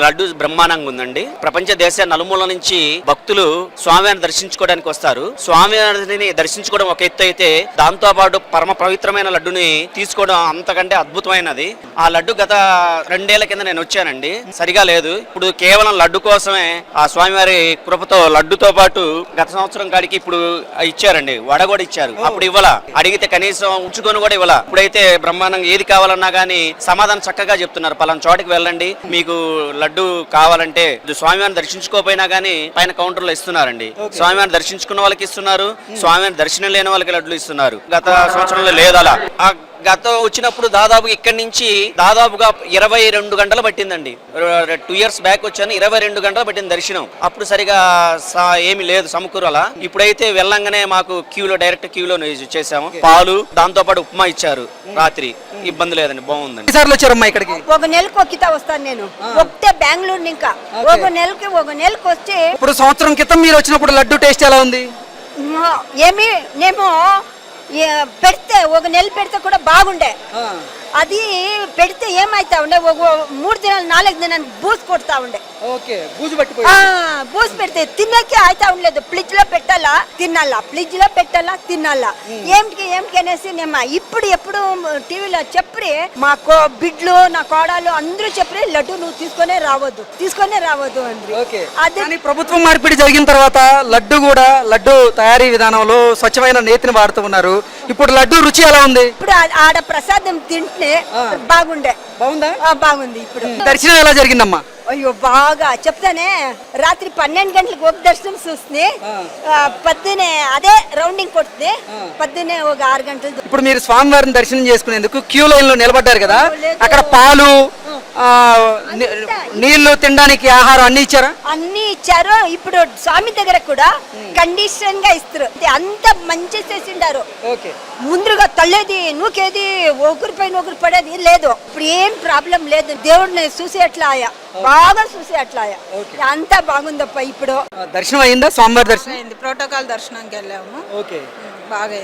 లడ్డు బ్రహ్మాండంగా ఉందండి. ప్రపంచ దేశ నలుమూల నుంచి భక్తులు స్వామివారిని దర్శించుకోవడానికి వస్తారు. స్వామివారిని దర్శించుకోవడం ఒక ఎత్తు అయితే దాంతో పాటు పరమ పవిత్రమైన లడ్డుని తీసుకోవడం అంతకంటే అద్భుతమైనది. ఆ లడ్డు గత రెండేళ్ళ కింద నేను వచ్చానండి. సరిగా లేదు. ఇప్పుడు కేవలం లడ్డు కోసమే ఆ స్వామివారి కృపతో లడ్డుతో పాటు గత సంవత్సరం కాడికి ఇప్పుడు ఇచ్చారండి. వడ కూడా ఇచ్చారు. అప్పుడు ఇవ్వాల. అడిగితే కనీసం ఉంచుకొని కూడా ఇవ్వాల. ఇప్పుడైతే బ్రహ్మాండంగా ఏది కావాలన్నా గానీ సమాధానం చక్కగా చెప్తున్నారు. పలానా చోటికి వెళ్ళండి. మీకు లడ్డు కావాలంటే స్వామివారిని దర్శించుకోపోయినా గానీ పైన కౌంటర్లో ఇస్తున్నారండి స్వామివారిని దర్శించుకున్న వాళ్ళకి ఇస్తున్నారు స్వామివారిని దర్శనం లేని వాళ్ళకి లడ్లు ఇస్తున్నారు. గత సంవత్సరంలో లేదు అలా గత వచ్చినప్పుడు దాదాపు ఇక్కడి నుంచి దాదాపుగా ఇరవై రెండు గంటలు పట్టిందండి. టూ ఇయర్స్ బ్యాక్ వచ్చాను ఇరవై రెండు గంటలు పట్టింది దర్శనం. అప్పుడు సరిగా ఏమీ లేదు సమకూరల. ఇప్పుడైతే వెళ్ళంగానే మాకు క్యూలో డైరెక్ట్ క్యూలో చేసాము పాలు దాంతో పాటు ఉప్మా ఇచ్చారు రాత్రి. ఇబ్బంది లేదండి బాగుందండి. ఎన్నిసార్లు వచ్చారమ్మా ఇక్కడికి? ఒక నెలకు ఒక్కితా వస్తాను నేను. ఒకటే బెంగళూరు ఇంకా. ఒక నెలకి ఒక నెలకు వచ్చి ఇప్పుడు సంవత్సరం క్రితం మీరు వచ్చినప్పుడు లడ్డు టేస్ట్ ఎలా ఉంది? ఏమి నేను ఏ, పెడితే ఒక నెల పెడితే కూడా బాగుండే. అది పెడితే ఏమైతా ఉండే? ఒక మూడు దినాలు నాలుగు దినాలు బూస్ కొడతా ఉండే. ఓకే బూజు పెడితే తినకే అయితే ఉండలేదు. ఫ్రిడ్జ్లో పెట్టాలా? తినాలా. ఫ్రిడ్జ్లో పెట్టాలా? తినాలా. ఏమిటి ఏమిటి అనేసి నేను ఇప్పుడు ఎప్పుడు టీవీలో చెప్పి మా కో బిడ్లు నా కోడలు అందరూ చెప్పి లడ్డు నువ్వు తీసుకొనే రావద్దు. తీసుకొనే రావద్దు అదే. కానీ ప్రభుత్వం మార్పిడి జరిగిన తర్వాత లడ్డు కూడా లడ్డు తయారీ విధానంలో స్వచ్ఛమైన నేతిని వాడుతూ ఉన్నారు. ఇప్పుడు లడ్డు రుచి ఎలా ఉంది? ఇప్పుడు ఆడ ప్రసాదం తింటే బాగుండే. బాగుందా? బాగుంది ఇప్పుడు. దర్శనం ఎలా జరిగిందమ్మా? అయ్యో బాగా. చెప్తానే రాత్రి పన్నెండు గంటలకు ఒక దర్శనం చూస్తుంది. పొద్దునే అదే రౌండింగ్ కొడుతుంది పొద్దునే ఒక ఆరు గంటలు ఇప్పుడు మీరు స్వామివారిని దర్శనం చేసుకునేందుకు క్యూ లైన్లో నిలబడ్డారు కదా? అక్కడ పాలు నీళ్ళు తినడానికి ఆహారం అన్ని ఇచ్చారా? అన్ని ఇచ్చారు. ఇప్పుడు స్వామి దగ్గర కూడా కండిషన్గా ఇస్తారు. అంత మంచి చేసిండారు. ఓకే. ముందుగా తల్లేది నూకేది ఒకరి పైన ఒకరు పడేది లేదు. ఇప్పుడు ఏం ప్రాబ్లం లేదు. దేవుడిని చూసి అట్లా ఆయా బాగా చూసి అట్లా ఆయా అంతా బాగుందప్ప ఇప్పుడు. దర్శనం అయిందా? స్వామివారి దర్శనం? అయింది. ప్రోటోకాల్ దర్శనంకి వెళ్ళాము. ఓకే. బాగా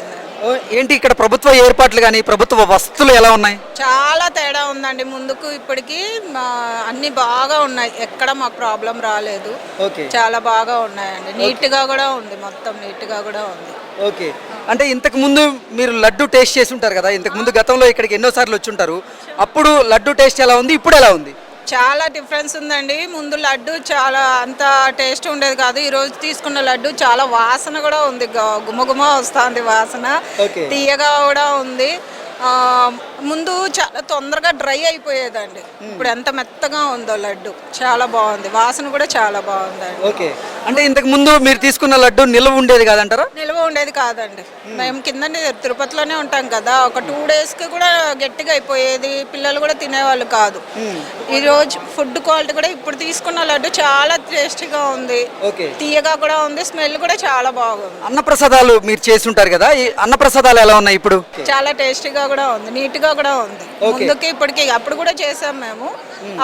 ఏంటి ఇక్కడ ప్రభుత్వ ఏర్పాట్లు కానీ ప్రభుత్వ వసతులు ఎలా ఉన్నాయి? చాలా తేడా ఉందండి. ముందుకు ఇప్పటికి మా అన్ని బాగా ఉన్నాయి. ఎక్కడ మాకు ప్రాబ్లం రాలేదు. ఓకే. చాలా బాగా ఉన్నాయండి. నీట్గా కూడా ఉంది. మొత్తం నీట్గా కూడా ఉంది. ఓకే. అంటే ఇంతకు ముందు మీరు లడ్డు టేస్ట్ చేసి ఉంటారు కదా ఇంతకు ముందు గతంలో ఇక్కడికి ఎన్నో సార్లు వచ్చి ఉంటారు. అప్పుడు లడ్డు టేస్ట్ ఎలా ఉంది ఇప్పుడు ఎలా ఉంది? చాలా డిఫరెన్స్ ఉందండి. ముందు లడ్డు చాలా అంత టేస్ట్ ఉండేది కాదు. ఈ రోజు తీసుకున్న లడ్డు చాలా వాసన కూడా ఉంది. గుమగుమ వస్తుంది వాసన. తీయగా కూడా ఉంది. ముందు చాలా తొందరగా డ్రై అయిపోయేదండి. ఇప్పుడు ఎంత మెత్తగా ఉందో లడ్డు. చాలా బాగుంది. వాసన కూడా చాలా బాగుందండి. ఓకే. అంటే ఇంతకు ముందు మీరు తీసుకున్న లడ్డు నిల్వ ఉండేది కాదంటారా? నిల్వ ఉండేది కాదండి. మేము కింద తిరుపతిలోనే ఉంటాం కదా. ఒక టూ కి కూడా గట్టిగా అయిపోయేది. పిల్లలు కూడా తినేవాళ్ళు కాదు. ఈ రోజు ఫుడ్ క్వాలిటీ కూడా ఇప్పుడు తీసుకున్న లడ్డు చాలా టేస్టీగా ఉంది. తీయగా కూడా ఉంది. స్మెల్ కూడా చాలా బాగుంది. అన్నప్రసాదాలు మీరు చేసి ఉంటారు కదా. ఈ అన్నప్రసాదాలు ఎలా ఉన్నాయి ఇప్పుడు? చాలా టేస్టీగా కూడా ఉంది. నీట్ గా కూడా ఉంది. ముందుకి ఇప్పటికి అప్పుడు కూడా చేసాం మేము.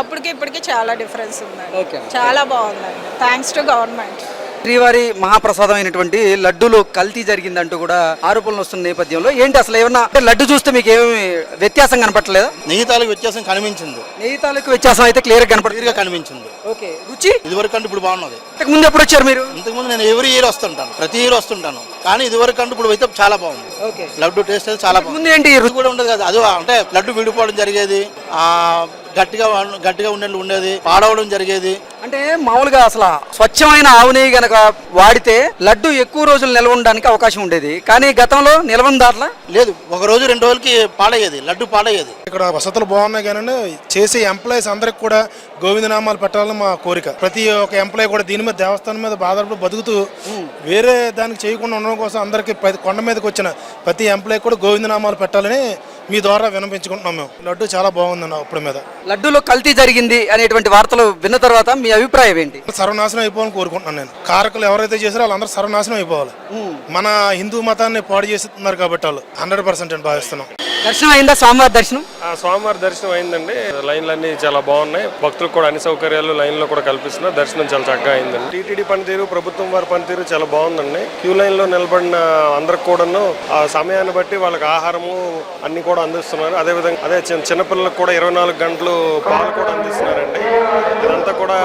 అప్పటికి ఇప్పటికి చాలా డిఫరెన్స్ ఉందండి. ఓకే. చాలా బాగుందండి. థ్యాంక్స్ టు గవర్నమెంట్ శ్రీవారి మహాప్రసాదం అయినటువంటి లడ్డూలో కల్తీ జరిగిందంటూ కూడా ఆరోపణలు వస్తున్న నేపథ్యంలో ఏంటి అసలు ఏమన్నా లడ్డు చూస్తే మీకు ఏమి వ్యత్యాసం కనపట్లేదా నెయ్యి తాలూకు వ్యత్యాసం కనిపించింది. నెయ్యి తాలూకు వ్యత్యాసం అయితే క్లియర్ కనపడుతుంది క్లియర్గా కనిపించింది. ఓకే. రుచి? ఇదివరకు అంటే ఇప్పుడు బాగున్నది. ఇంతకు ముందు ఎప్పుడు వచ్చారు మీరు? ఇంతకుముందు నేను ఎవరి ఇయర్ వస్తుంటాను. ప్రతి ఇయర్ వస్తుంటాను. కానీ ఇదివరకు అంటే ఇప్పుడు అయితే చాలా బాగుంది. ఓకే. లడ్డు టేస్ట్ అయితే చాలా బాగుంది ముందు ఏంటి రుచి కూడా ఉండదు కదా. అది అంటే లడ్డు విడిపోవడం జరిగేది. ఆ గట్టిగా గట్టిగా ఉండేది ఉండేది పాడవడం జరిగేది. అంటే మామూలుగా అసలు స్వచ్ఛమైన ఆవు నెయ్యి గనక వాడితే లడ్డు ఎక్కువ రోజులు నిల్వ ఉండడానికి అవకాశం ఉండేది. కానీ గతంలో నిల్వన దాట్ల లేదు ఒక రోజు రెండు రోజులకి పాడయ్యేది లడ్డు పాడయ్యేది. ఇక్కడ వసతులు బాగున్నాయి కానీ చేసే ఎంప్లాయీస్ అందరికి కూడా గోవిందనామాలు పెట్టాలని మా కోరిక. ప్రతి ఒక్క ఎంప్లాయీ కూడా దీని మీద దేవస్థానం మీద బాధపడి బతుకుతూ వేరే దానికి చేయకుండా ఉండడం కోసం అందరికి కొండ మీదకి వచ్చిన ప్రతి ఎంప్లాయీ కూడా గోవిందనామాలు పెట్టాలని మీ ద్వారా వినిపించుకుంటున్నాం మేము. లడ్డు చాలా బాగుంది అప్పుడు మీద. లడ్డూలో కల్తీ జరిగింది అనేటువంటి వార్తలు విన్న తర్వాత మీ అభిప్రాయం ఏంటి? సర్వనాశనం అయిపోవాలని కోరుకుంటున్నాను నేను. కారకులు ఎవరైతే చేసారో వాళ్ళందరూ సర్వనాశనం అయిపోవాలి. మన హిందూ మతాన్ని పాడు చేస్తున్నారు కాబట్టి వాళ్ళు హండ్రెడ్ పర్సెంట్ అని భావిస్తున్నాం. దర్శనం అయిందా స్వామివారి దర్శనం? ఆ స్వామివారి దర్శనం అయిందండి. లైన్లు అన్ని చాలా బాగున్నాయి. భక్తులకు కూడా అన్ని సౌకర్యాలు లైన్లో కూడా కల్పిస్తున్నారు. దర్శనం చాలా చక్కగా అయిందండి. టీటీడీ పనితీరు ప్రభుత్వం వారి పనితీరు చాలా బాగుందండి. క్యూ లైన్లో నిలబడిన అందరికి కూడాను ఆ సమయాన్ని బట్టి వాళ్ళకి ఆహారము అన్ని కూడా అందిస్తున్నారు అందిస్తున్నారు. అదేవిధంగా అదే చిన్న చిన్నపిల్లలకు కూడా ఇరవై నాలుగు గంటలు పాలు కూడా అందిస్తున్నారండి. ఇదంతా కూడా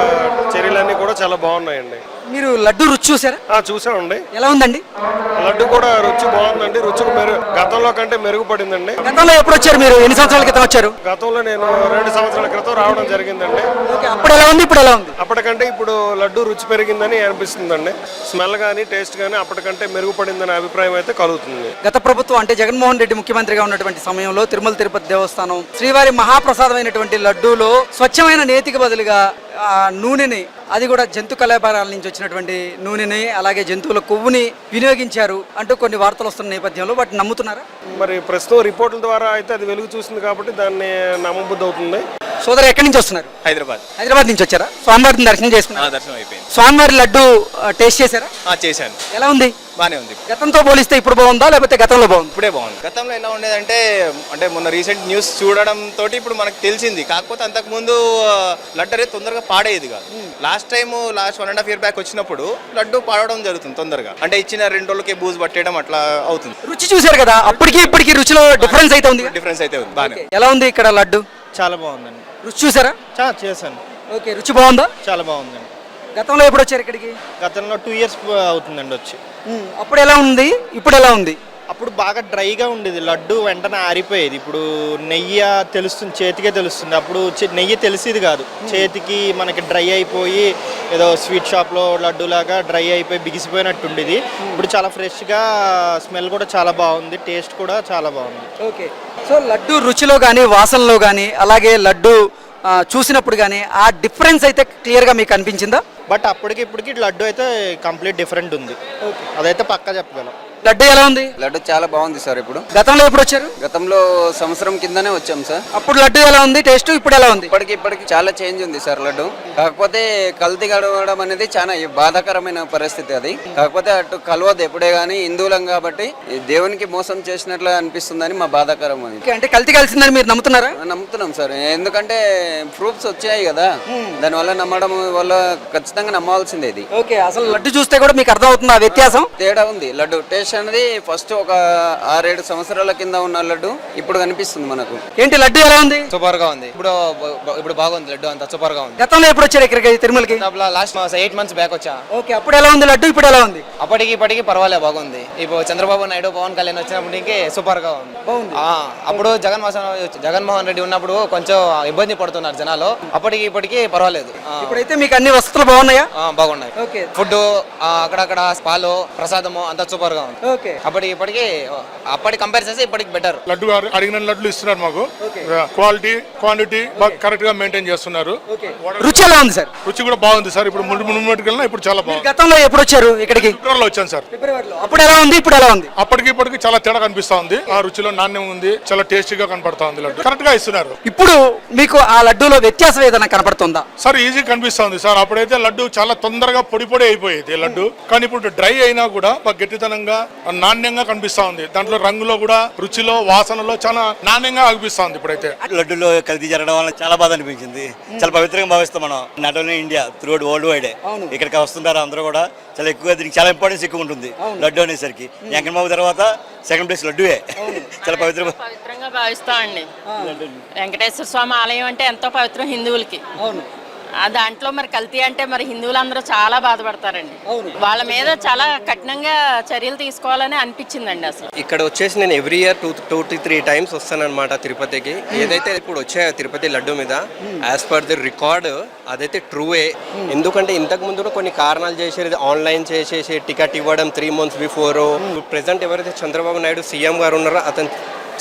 చర్యలన్నీ కూడా చాలా బాగున్నాయండి. మీరు లడ్డు రుచి చూసారా? చూసామండి ఎలా ఉందండి? లడ్డు కూడా రుచి బాగుందండి. రుచి మెరు గతంలో కంటే మెరుగుపడిందండి. గతంలో ఎప్పుడు వచ్చారు మీరు? ఎన్ని సంవత్సరాల క్రితం వచ్చారు? గతంలో నేను రెండు సంవత్సరాల క్రితం రావడం జరిగిందండి. అప్పుడు ఎలా ఉంది? ఇప్పుడు ఎలా ఉంది? అప్పటికంటే ఇప్పుడు లడ్డు రుచి పెరిగిందని అనిపిస్తుందండి. స్మెల్ కానీ టేస్ట్ కానీ అప్పటికంటే మెరుగుపడిందనే అభిప్రాయం అయితే కలుగుతుంది. గత ప్రభుత్వం అంటే జగన్మోహన్ రెడ్డి ముఖ్యమంత్రిగా ఉన్నటువంటి సమయంలో తిరుమల తిరుపతి దేవస్థానం శ్రీవారి మహాప్రసాదమైనటువంటి లడ్డూలో స్వచ్ఛమైన నేతికి బదులుగా నూనెని అది కూడా జంతు కళాపారాల నుంచి వచ్చినటువంటి నూనెని అలాగే జంతువుల కొవ్వుని వినియోగించారు అంటూ కొన్ని వార్తలు వస్తున్న నేపథ్యంలో వాటిని నమ్ముతున్నారా? మరి ప్రస్తుతం రిపోర్టుల ద్వారా అయితే అది వెలుగు చూసింది కాబట్టి దాన్ని నమ్మబుద్ధి అవుతుంది. సోదరు ఎక్కడి నుంచి వస్తున్నారు? హైదరాబాద్. హైదరాబాద్ నుంచి వచ్చారా? స్వామివారిని దర్శనం చేసుకున్నారు? దర్శనం అయిపోయింది. స్వామివారి లడ్డు టేస్ట్ చేశారా? చేశాను. ఎలా ఉంది? బాగానే ఉంది. గతంతో పోలిస్తే ఇప్పుడు బాగుందా లేకపోతే గతంలో బాగుంది? ఇప్పుడే బాగుంది. గతంలో ఎలా ఉండేదంటే అంటే మొన్న రీసెంట్ న్యూస్ చూడడం తోటి ఇప్పుడు మనకు తెలిసింది. కాకపోతే అంతకుముందు ఆ, లడ్డు అనేది తొందరగా పాడేది కాదు. Last time last one and half year back వచ్చినప్పుడు లడ్డు పాడడం జరుగుతుంది తొందరగా. అంటే ఇచ్చిన రెండు రోజులకే బూజు పట్టేయడం అట్లా అవుతుంది. రుచి చూశారు కదా అప్పటికి ఇప్పటికి రుచిలో డిఫరెన్స్ అయితే ఉంది డిఫరెన్స్ అయితే ఉంది. బాగానే ఎలా ఉంది ఇక్కడ లడ్డు? చాలా బాగుందండి. రుచి చూసారా? చా చేశాను. ఓకే రుచి బాగుందా? చాలా బాగుందండి. గతంలో ఎప్పుడు వచ్చారు ఇక్కడికి? గతంలో టూ ఇయర్స్ అవుతుందండి వచ్చి. అప్పుడు ఎలా ఉంది? ఇప్పుడు ఎలా ఉంది? అప్పుడు బాగా డ్రైగా ఉండేది. లడ్డు వెంటనే ఆరిపోయేది. ఇప్పుడు నెయ్యి తెలుస్తుంది చేతికే తెలుస్తుంది. అప్పుడు నెయ్యి తెలిసేది కాదు. చేతికి మనకి డ్రై అయిపోయి ఏదో స్వీట్ షాప్లో లడ్డు లాగా డ్రై అయిపోయి బిగిసిపోయినట్టు ఉండేది ఇప్పుడు చాలా ఫ్రెష్గా స్మెల్ కూడా చాలా బాగుంది టేస్ట్ కూడా చాలా బాగుంది. ఓకే. సో లడ్డు రుచిలో కానీ వాసనలో కానీ అలాగే లడ్డు చూసినప్పుడు కానీ ఆ డిఫరెన్స్ అయితే క్లియర్గా మీకు అనిపించిందా? బట్ అప్పటికి ఇప్పటికి లడ్డు అయితే కంప్లీట్ డిఫరెంట్ ఉంది. అదైతే పక్కా చెప్పగలం. లడ్డు ఎలా ఉంది? లడ్డు చాలా బాగుంది సార్ ఇప్పుడు. గతంలో ఎప్పుడు వచ్చారు? గతంలో సంవత్సరం కిందనే వచ్చాం సార్. అప్పుడు లడ్డు ఎలా ఉంది? టేస్ట్ ఇప్పుడు ఎలా ఉంది? ఇప్పటికి ఇప్పటికి చాలా చేంజ్ ఉంది సార్ లడ్డు. కాకపోతే కల్తీ గడవడం అనేది చాలా బాధాకరమైన పరిస్థితి అది. కాకపోతే అటు కలవదు ఎప్పుడే గానీ హిందువులం కాబట్టి దేవునికి మోసం చేసినట్లు అనిపిస్తుందని మా బాధాకరం అది. అంటే కల్తీ కలిసిందని మీరు నమ్ముతున్నారా? నమ్ముతున్నాం సార్. ఎందుకంటే ప్రూఫ్స్ వచ్చాయి కదా. దానివల్ల నమ్మడం వల్ల ఖచ్చితంగా నమ్మాల్సిందే ఇది. ఓకే అసలు లడ్డు చూస్తే కూడా మీకు అర్థం అవుతుంది ఆ వ్యత్యాసం? తేడా ఉంది. లడ్డు టేస్ట్ అనేది ఫస్ట్ ఒక ఆరేడు సంవత్సరాల కింద ఉన్న లడ్డు ఇప్పుడు కనిపిస్తుంది మనకు. ఏంటి లడ్డు ఎలా ఉంది? సూపర్గా ఉంది. ఇప్పుడు ఇప్పుడు బాగుంది లడ్డు అంతా సూపర్గా ఉంది. గతంలో ఎప్పుడు వచ్చారు ఇక్కడికి తిరుమలకి? లాస్ట్ ఎయిట్ మంత్స్ బ్యాక్ వచ్చా. ఓకే అప్పుడు ఎలా ఉంది లడ్డు? ఇప్పుడు ఎలా ఉంది? అప్పటికి ఇప్పటికి పర్వాలే బాగుంది. ఇప్పుడు చంద్రబాబు నాయుడు పవన్ కళ్యాణ్ వచ్చినప్పటికి సూపర్గా ఉంది. బాగుంది. ఆ, అప్పుడు జగన్ జగన్మోహన్ రెడ్డి ఉన్నప్పుడు కొంచెం ఇబ్బంది పడుతున్నారు జనాలు. అప్పటికి ఇప్పటికి పర్వాలేదు. ఇప్పుడైతే మీకు అన్ని వసతులు బాగున్నాయా? ఆ, బాగున్నాయి. ఓకే. ఫుడ్ అక్కడక్కడ పాలు ప్రసాదము అంతా సూపర్గా ఉంది. ఓకే. అప్పటికి ఇప్పటికి అప్పటి కంపేర్ చేస్తే ఇప్పటికి బెటర్ లడ్డు గారు అడిగిన లడ్లు ఇస్తున్నారు మాకు. ఓకే. క్వాలిటీ క్వాంటిటీ కరెక్ట్గా మెయింటైన్ చేస్తున్నారు. ఓకే. రుచి ఎలా ఉంది సార్? రుచి కూడా బాగుంది సార్. ఇప్పుడు ముందు ముందుకెళ్ళినా ఇప్పుడు చాలా బాగుంది. గతంలో ఎప్పుడు వచ్చారు ఇక్కడికి? ఫిబ్రవరిలో వచ్చాను సార్. ఫిబ్రవరిలో. అప్పుడు ఎలా ఉంది ఇప్పుడు ఎలా ఉంది? అప్పటికి ఇప్పటికి చాలా తేడా కనిపిస్తా ఉంది. ఆ రుచిలో నాణ్యం ఉంది చాలా టేస్టీగా కనపడతా ఉంది లడ్డు. కరెక్ట్గా ఇస్తున్నారు. ఇప్పుడు మీకు ఆ లడ్డూలో వ్యత్యాసం ఏదైనా కనపడుతుందా? సార్ ఈజీ కనిపిస్తా ఉంది సార్. అప్పుడైతే లడ్డు చాలా తొందరగా పొడి పొడి అయిపోయేది లడ్డు. కానీ ఇప్పుడు డ్రై అయినా కూడా గట్టితనంగా నాణ్యంగా కనిపిస్తా ఉంది. దాంట్లో రంగులో కూడా రుచిలో వాసనలో చాలా నాణ్యంగా అనిపిస్తా ఉంది ఇప్పుడైతే. లడ్డులో కల్తీ జరగడం వల్ల చాలా బాధ అనిపించింది. చాలా పవిత్రంగా భావిస్తాం మనం. Not only India through worldwide ఇక్కడికి వస్తుంటారు అందరూ కూడా. చాలా ఎక్కువగా దీనికి చాలా ఇంపార్టెన్స్ ఎక్కువ ఉంటుంది లడ్డు అనేసరికి. వెంకటబాబు తర్వాత సెకండ్ ప్లేస్ లడ్డువే. చాలా పవిత్రంగా పవిత్రంగా భావిస్తామండి. వెంకటేశ్వర స్వామి ఆలయం అంటే ఎంతో పవిత్రం హిందువులకి. దాంట్లో మరి కల్తీ అంటే మరి హిందువులందరూ చాలా బాధపడతారండి. వాళ్ళ మీద చాలా కఠినంగా చర్యలు తీసుకోవాలని అనిపించిందండి అసలు. ఇక్కడ వచ్చేసి నేను every year two two to three times వస్తానన్నమాట తిరుపతికి. ఏదైతే ఇప్పుడు వచ్చాయో తిరుపతి లడ్డు మీద యాజ్ పర్ ది రికార్డ్ అదైతే ట్రూవే ఎందుకంటే ఇంతకు ముందు కొన్ని కారణాలు చేసేది ఆన్లైన్ చేసేసి టికెట్ ఇవ్వడం త్రీ మంత్స్ బిఫోర్ ప్రెసెంట్ ఎవరైతే చంద్రబాబు నాయుడు సీఎం గారు ఉన్నారో అతను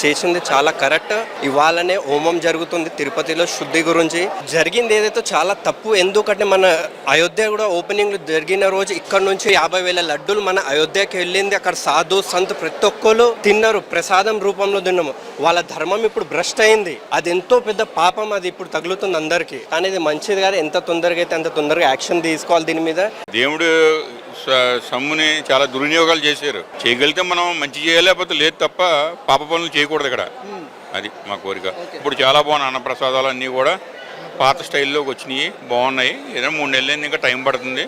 చేసింది చాలా కరెక్ట్. ఇవాళనే హోమం జరుగుతుంది తిరుపతిలో శుద్ధి గురించి. జరిగింది ఏదైతే చాలా తప్పు ఎందుకంటే మన అయోధ్య కూడా ఓపెనింగ్ జరిగిన రోజు ఇక్కడ నుంచి యాభై వేల లడ్డూలు మన అయోధ్యకి వెళ్ళింది. అక్కడ సాధు సంత్ ప్రతి ఒక్కరు తిన్నారు ప్రసాదం రూపంలో తిన్నాము. వాళ్ళ ధర్మం ఇప్పుడు భ్రష్ట్ అయింది. అది ఎంతో పెద్ద పాపం అది ఇప్పుడు తగులుతుంది అందరికీ. కానీ ఇది మంచిది కాదు. ఎంత తొందరగా అయితే అంత తొందరగా యాక్షన్ తీసుకోవాలి దీని మీద. దేవుడు సొమ్ముని చాలా దుర్వినియోగాలు చేశారు. చేయగలిగితే మనం మంచి చేయాలి లేకపోతే లేదు తప్ప పాప పనులు చేయకూడదు ఇక్కడ. అది మా కోరిక. ఇప్పుడు చాలా బాగున్నాయి అన్నప్రసాదాలు అన్నీ కూడా. పాత స్టైల్లోకి వచ్చినాయి బాగున్నాయి. ఏదైనా మూడు నెలలు ఇంకా టైం పడుతుంది.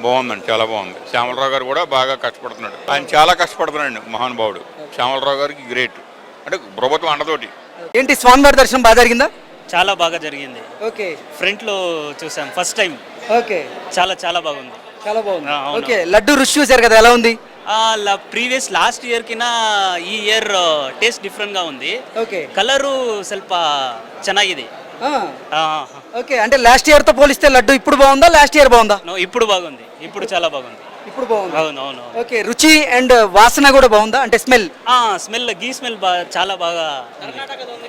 బాగుందండి చాలా బాగుంది. శ్యామలరావు గారు కూడా బాగా కష్టపడుతున్నాడు. ఆయన చాలా కష్టపడుతున్నాడు మహానుభావుడు. శ్యామలరావు గారికి గ్రేట్. అంటే ప్రభుత్వం అండతోటి. ఏంటి స్వామివారి దర్శనం బాగా జరిగిందా? చాలా బాగా జరిగింది. ఓకే. ఫ్రంట్లో చూసాం ఫస్ట్ టైం. ఓకే. చాలా చాలా బాగుంది. చాలా బాగుంది ఆ, అవును. ఓకే లడ్డు రుచి చూశారు కదా ఎలా ఉంది ప్రీవియస్ లాస్ట్ ఇయర్ ಕಿನ ಈ ಇಯರ್ ಟೇಸ್ಟ್ ಡಿಫ್ರೆಂಟ್ గా ఉంది ఓకే కలరు ಸ್ವಲ್ಪ ಚೆನ್ನಾಗಿದೆ ఆ, ఆ, ఓకే అంటే లాస్ట్ ఇయర్ తో పోలిస్తే లడ్డు ఇప్పుడు బాగుందా లాస్ట్ ఇయర్ బాగుందా no, ఇప్పుడు బాగుంది ఇప్పుడు చాలా బాగుంది ఇప్పుడు బాగుంది అవును అవును అవును. ఓకే రుచి అండ్ వాసన కూడా బాగుందా అంటే స్మెల్ ఆ స్మెల్ గీ స్మెల్ చాలా బాగా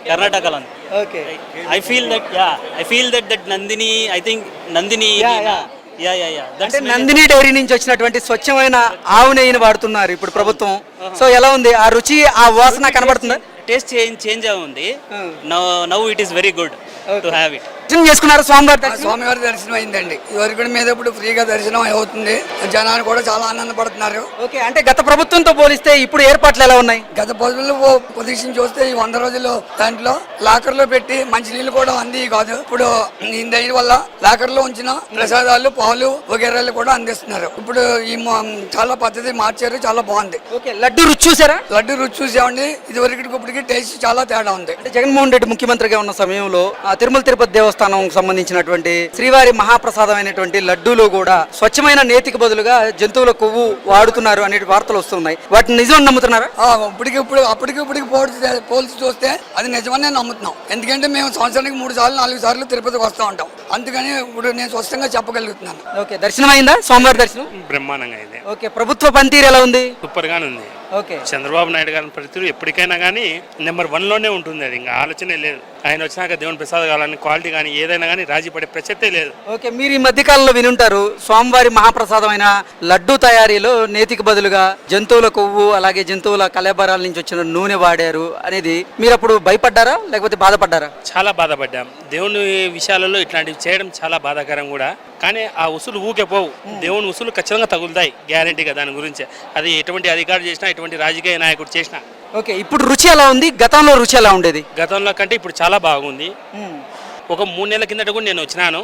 కర్ణాటకలో ఉంది okay I feel that yeah I feel that that Nandini I think Nandini Yeah, yeah. yeah yeah yeah అంటే నందిని డైరీ నుంచి వచ్చినటువంటి స్వచ్ఛమైన ఆవు నెయ్యిని వాడుతున్నారు ఇప్పుడు ప్రభుత్వం. సో ఎలా ఉంది? ఆ రుచి ఆ వాసన కనబడుతుందా? టేస్ట్ చేంజ్ చేంజ్ ఉంది. Now now it is very good to have it దర్శనం చేసుకున్నారు స్వామివారి దర్శనం? స్వామివారి దర్శనం అయిందండి. ఇదివరకు మీద ఇప్పుడు ఫ్రీగా దర్శనం అవుతుంది. జనాలు కూడా చాలా ఆనందపడుతున్నారు. ఓకే అంటే గత ప్రభుత్వంతో పోలిస్తే ఇప్పుడు ఏర్పాట్లు ఎలా ఉన్నాయి? గత పొద్దుల్లో పొజిషన్ చూస్తే ఈ వంద రోజులు దాంట్లో లాకర్లో పెట్టి మంచినీళ్ళు కూడా అంది కాదు. ఇప్పుడు ఈ దయ వల్ల లాకర్లో ఉంచిన ప్రసాదాలు పాలు వగేరాలు కూడా అందిస్తున్నారు. ఇప్పుడు ఈ చాలా పద్ధతి మార్చారు చాలా బాగుంది. ఓకే లడ్డు రుచి చూసారా? లడ్డు రుచి చూసామండి. ఇది వరకు ఇప్పటికి టేస్ట్ చాలా తేడా ఉంది. అంటే జగన్మోహన్ రెడ్డి ముఖ్యమంత్రిగా ఉన్న సమయంలో ఆ తిరుమల తిరుపతి దేవస్థానం సంబంధించినటువంటి శ్రీవారి మహాప్రసాదమైనటువంటి లడ్డూలో కూడా స్వచ్ఛమైన నేతికి బదులుగా జంతువుల కొవ్వు వాడుతున్నారు అనే వార్తలు వస్తున్నాయి. వాటిని నిజం నమ్ముతున్నారా? ఆ, ఇప్పటికి ఇప్పుడు అప్పటికి ఇప్పటికి పోల్చి పోల్చి చూస్తే అది నిజమని నమ్ముతున్నాం. ఎందుకంటే మేము సంవత్సరానికి మూడు సార్లు నాలుగు సార్లు తిరుపతికి వస్తూ ఉంటాం. అందుకని ఇప్పుడు నేను స్పష్టంగా చెప్పగలుగుతున్నాను. ఓకే దర్శనం అయిందా సోమవారి దర్శనం? బ్రహ్మాండంగా ఇది ఓకే ప్రభుత్వ పనితీరు ఎలా ఉంది? సూపర్ గానే ఉంది. ఓకే. చంద్రబాబు నాయుడు గారి పరిస్థితి ఎప్పటికైనా కానీ నెంబర్ వన్లోనే ఉంటుంది అది. ఇంకా ఆలోచనే లేదు. ఆయన వచ్చినాక దేవుని ప్రసాద్ కావాలని క్వాలిటీ కానీ ఏదైనా కానీ రాజీ పడే ప్రసక్తే లేదు. ఓకే మీరు ఈ మధ్య కాలంలో వినుంటారు స్వామివారి మహాప్రసాదమైన లడ్డు తయారీలో నేతికి బదులుగా జంతువుల కొవ్వు అలాగే జంతువుల కలేబరాల నుంచి వచ్చిన నూనె వాడారు అనేది మీరు అప్పుడు భయపడ్డారా లేకపోతే బాధపడ్డారా? చాలా బాధపడ్డాం. దేవుని విషయాలలో ఇట్లాంటివి చేయడం చాలా బాధాకరం కూడా. కానీ ఆ ఉసులు ఊకే పోవు. దేవుని ఉసులు ఖచ్చితంగా తగులుతాయి గ్యారంటీగా దాని గురించి. అది ఎటువంటి అధికారి చేసినా ఎటువంటి రాజకీయ నాయకుడు చేసినా. ఓకే ఇప్పుడు రుచి ఎలా ఉంది? గతంలో రుచి ఎలా ఉండేది? గతంలో కంటే ఇప్పుడు చాలా బాగుంది. ఒక మూడు నెలల కిందట కూడా నేను వచ్చినాను.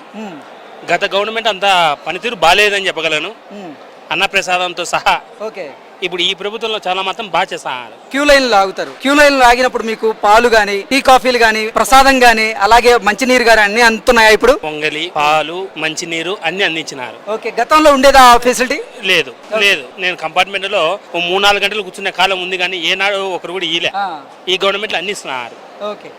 గత గవర్నమెంట్ అంత పనితీరు బాగాలేదని చెప్పగలను. అన్నప్రసాదంతో సహా ఓకే. ఇప్పుడు ఈ ప్రభుత్వంలో చాలా మాత్రం బాగా చేస్తున్నారు క్యూ లైన్ లాగుతారు. క్యూ లైన్ లాగినప్పుడు మీకు పాలు గాని టీ కాఫీలు గాని ప్రసాదం గాని అలాగే మంచినీరు గాని అన్ని అందుతున్నాయా ఇప్పుడు? పొంగలి పాలు మంచినీరు అన్ని అందించినారు. ఓకే గతంలో ఉండేదా ఫెసిలిటీ లేదు లేదు. నేను కంపార్ట్మెంట్లో ఓ మూడు నాలుగు గంటలు కూర్చునే కాలం ఉంది కానీ ఏనాడు ఒకరు కూడా ఈ గవర్నమెంట్ అన్ని ఇస్తున్నారు. ఓకే.